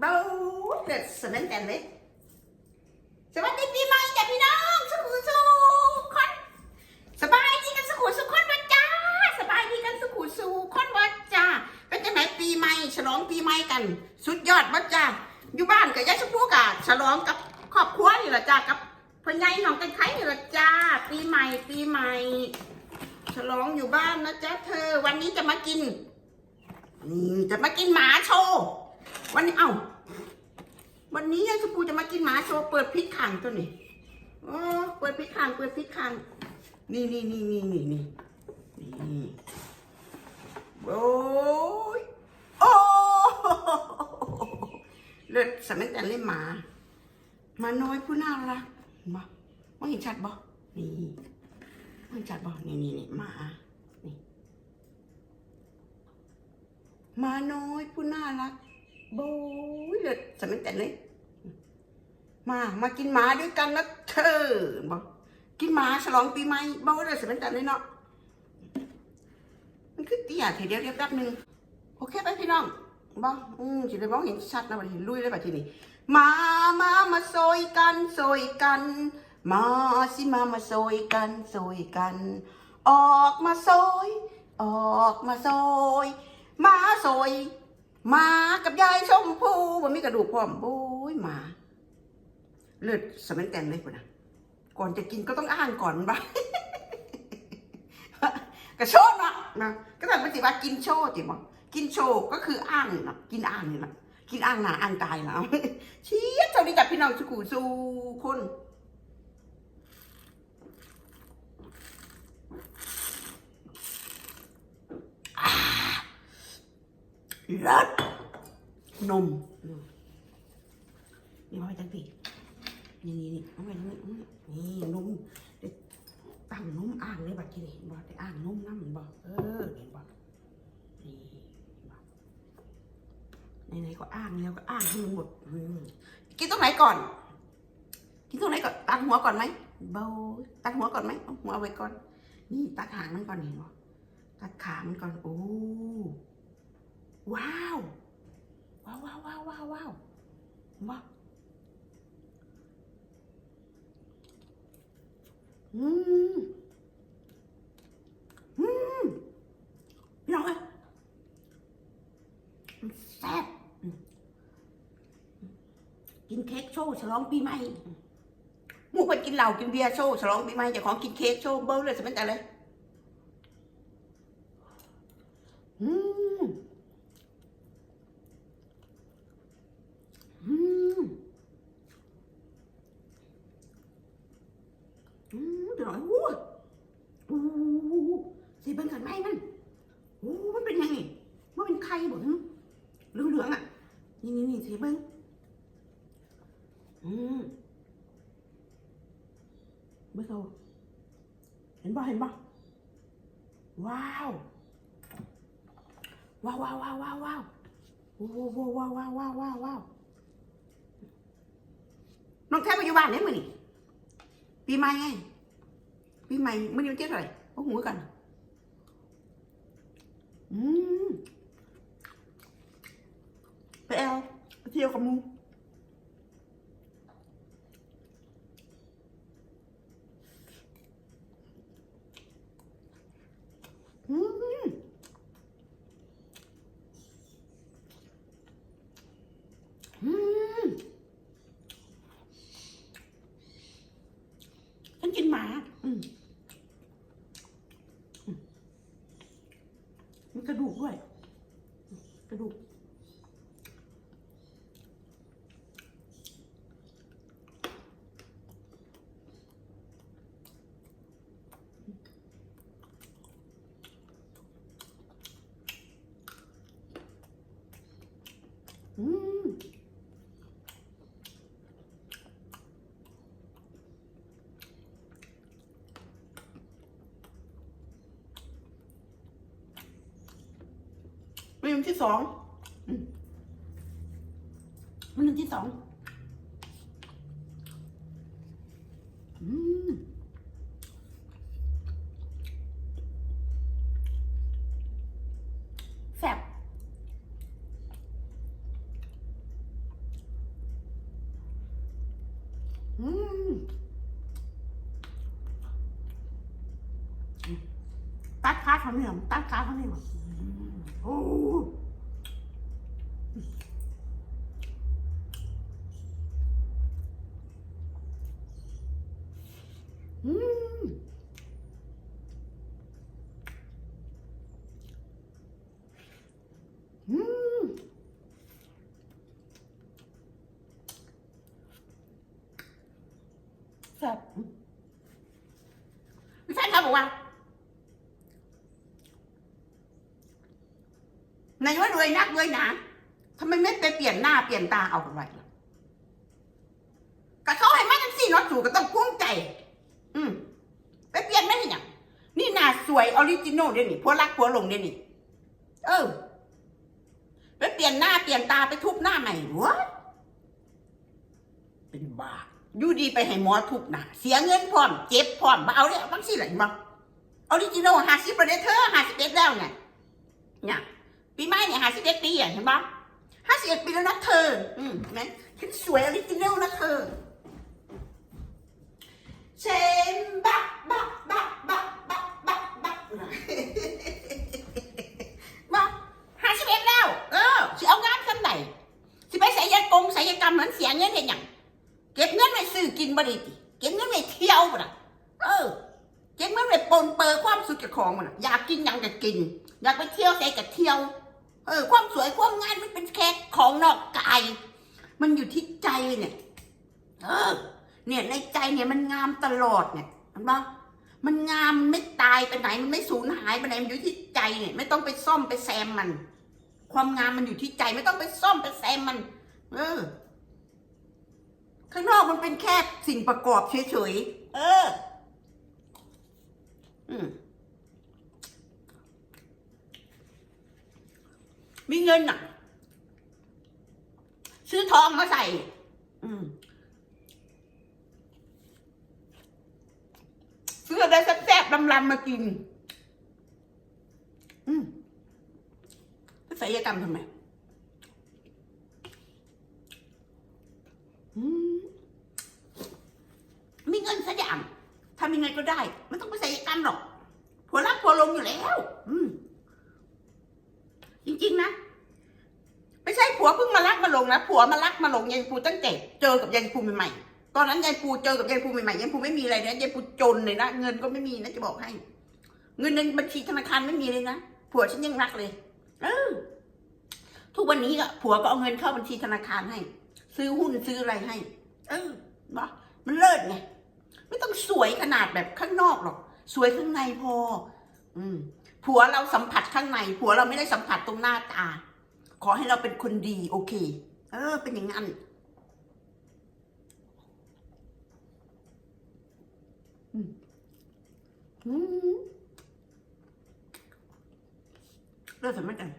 เบาเด็ดสนั่นแต่เลยสวัสดีปีใหม่จ้ะพี่น้องสุขุสุขคนสบายดีกันสุขุสุขคนวัดจ้าสบายดีกันสุขุสุขคนวัดจ้าเป็นจังไหนปีใหม่ฉลองปีใหม่กัน สุดยอดวัดจ้าอยู่บ้านกับยายชมพู่กะฉลองกับครอบครัวนี่แหละจ้ากับพ่อใหญ่น้องกันไข่นี่แหละจ้า ปีใหม่ปีใหม่ฉลองอยู่บ้านนะจ๊ะเธอ วันนี้จะมากินนี่จะมากินหมาโชว์ วันนี้เอ้า วันนี้ยายชมพูจะมากินหมาโชว์เปิดพริกขังตัวนี้โอ้เปิดพริกขังเปิดพริกขังนี่นี่นี่นี่นี่นี่นี่โอ้ยโอ้เลือดสมัยแต่เล่นหมาหมาน้อยผู้น่ารักเห็นบ่ไม่เห็นชัดบ่นี่ไม่เห็นชัดบ่นี่นี่นี่หมานี่หมาน้อยผู้น่ารัก บยเลยสมัยแต่เลยมา มากินหมาด้วยกันนะเธอบอกกินหมาฉลองปีใหม่บยเลยสมัยแต่เลยเนาะมันคือเตี้ยเดียวเดียวแป๊บนึงโอเคไปพี่น้องบออืมสิได้บ้องเห็นชัดนะบัดเห็นลุยเลยบัดทีนี้มามามาโซยกันโซยกัน มาสิมามาโซยกันโซยกัน ออกมาโซยออกมาโซยมาโซย มากับยายชมพูมันมีกระดูกพร้อมโอ้ยหมาเลือดสมันแตนเลยคุณนะก่อนจะกินก็ต้องอ่านก่อนบ้างกระโชดเนาะนะก็แบบปฏิบัติกินโชว์จิบอกกินโชว์ก็คืออ่างนี่นะกินอ่างนี่นะกินอ่างหนาอ่างตายนะเชี้ยสวัสดีจากพี่น้องสุขุสู่คนอ่าเลิศ นมนี่มาไปจังปีนี่นี่นี่เอาไปนี่นี่นมเดี๋ยวตั้งนมอ่างเลยบัดกี้นี่เห็นบ่ได้อ่างนมน้ำเห็นบ่เออเห็นบ่นี่เห็นบ่ไหนๆก็อ่างแล้วก็อ่างให้มันหมดกินตรงไหนก่อน กินตรงไหนก่อนตัดหัวก่อนไหมเบาตัดหัวก่อนไหมหัวไว้ก่อน นี่ตัดหางมันก่อนเห็นบ่ตัดขามันก่อนโอ้ว้าว ว้าวว้าวว้าวว้าวว้าวว้าวอืมอืมพี่น้องเอ้ยแซ่บกินเค้กโชว์ฉลองปีใหม่หมู่คนกินเหล้ากินเบียร์โชว์ฉลองปีใหม่เจะของกินเค้กโชว์เบิ้ลเลยสมัยแต่เลยอืม อืมอืมเดี๋ยวหน่อยอู้อู้สีเบิ้งกันไหมมันอู้มันเป็นยังไงมันเป็นไข่บ่หึเหลืองๆอะ นี่นี่นี่สีเบิ้งอืมเบิ้งเอาเห็นบ่เห็นบ่ว้าว ว้าวว้าวว้าวว้าวว้าวว้าวว้าวว้าวว้าวว้าวว้าวน้องแทบมาอยู่บ้านได้มื้อนี่ปีใหม่ไงปีใหม่มื้อนี้วันที่เท่าไหร่เอาหัวกันอืมไปแอลไป เที่ยวกับหมูอืมอืม ฉันกินหมา อืมอืมมีกระดูกด้วย กระดูก อืมเมที่สองอืมเมนูที่สองอืมแซ่บ อืม ตัดขาเขาเนี่ยตัดขาเขาเนี่ยโอ้มอืม แซ่บพี่ชายเขาบอกว่านายว่ารวยนักรวยหนาทำไมไม่ไปเปลี่ยนหน้าเปลี่ยนตาเอาทำไมล่ะก็เขาให้มาจังสี่นาะสูก็ต้องภูมิใจ อืมไปเปลี่ยนไม่ได้หยังนี่หน้าสวยออริจินอลเดี๋ยวนี้พวรักพวหลงเดี๋ยวนี้เออไปเปลี่ยนหน้าเปลี่ยนตาไปทุบหน้าใหม่วะเป็นบ้า อยู่ดีไปให้หมอทุบหนะเสียเงินพร้อมเจ็บพร้อมมาเอาเนี่ยบางสิไหลมาออริจินอลห้าสิบประเดี๋ยวเธอห้าสิบเอ็ดแล้วไงเนี่ยปีใหม่เนี่ยห้าสิบเอ็ดปีอะเห็นปะห้าสิบเอ็ดปีแล้วนะเธอ อืมเห็นฉันสวยออริจินัลนะเธอเชม บ่ดีติเก็บเงินไว้เที่ยวบ่ล่ะเออเก็บเงินไว้ปนเปื้อความสุขจากของมันนะอยากกินยังก็กิน อยากไปเที่ยวใส่ก็เที่ยว เออ ความสวยความงามมันเป็นแค่ของนอกกาย มันอยู่ที่ใจเนี่ย เออ เนี่ยในใจเนี่ยมันงามตลอดเนี่ยเห็นปะมันงามมันไม่ตายไปไหนมันไม่สูญหายไปไหนมันอยู่ที่ใจเนี่ย ไม่ต้องไปซ่อมไปแซมมัน ความงามมันอยู่ที่ใจไม่ต้องไปซ่อมไปแซมมัน เออ ข้างนอกมันเป็นแค่สิ่งประกอบเฉยๆ เออ อืมมีเงินอะ ซื้อทองมาใส่ อืมซื้ออะไรแซ่บๆลำๆมากิน อืมไปศัลยกรรมทำไม อืม มีเงินสักอย่างทำยังไง ก็ได้ไม่ต้องไปศัลยกรรหรอกผัวรักผัวลงอยู่แล้ว อืม จริงๆนะไม่ใช่ผัวเพิ่งมารักมาลงนะผัวมารักมาลงยายปูตั้งแต่เจอกับยายปูใหม่ๆตอนนั้นยายปูเจอกับยายปูใหม่ๆยายปูไม่มีอะไรนะยายปูจนเลยนะเงินก็ไม่มีนะจะบอกให้ เงินในบัญชีธนาคารไม่มีเลยนะผัวฉันยังรักเลย เออ ทุกวันนี้ก็ผัวก็เอาเงินเข้าบัญชีธนาคารให้ ซื้อหุ้นซื้ออะไรให้ เออบอกมันเลิศไง ไม่ต้องสวยขนาดแบบข้างนอกหรอก สวยข้างในพอ อืมผัวเราสัมผัสข้างใน ผัวเราไม่ได้สัมผัสตรงหน้าตา ขอให้เราเป็นคนดี โอเค เออ เป็นอย่างนั้นอืมอืมเลิกสมัยกัน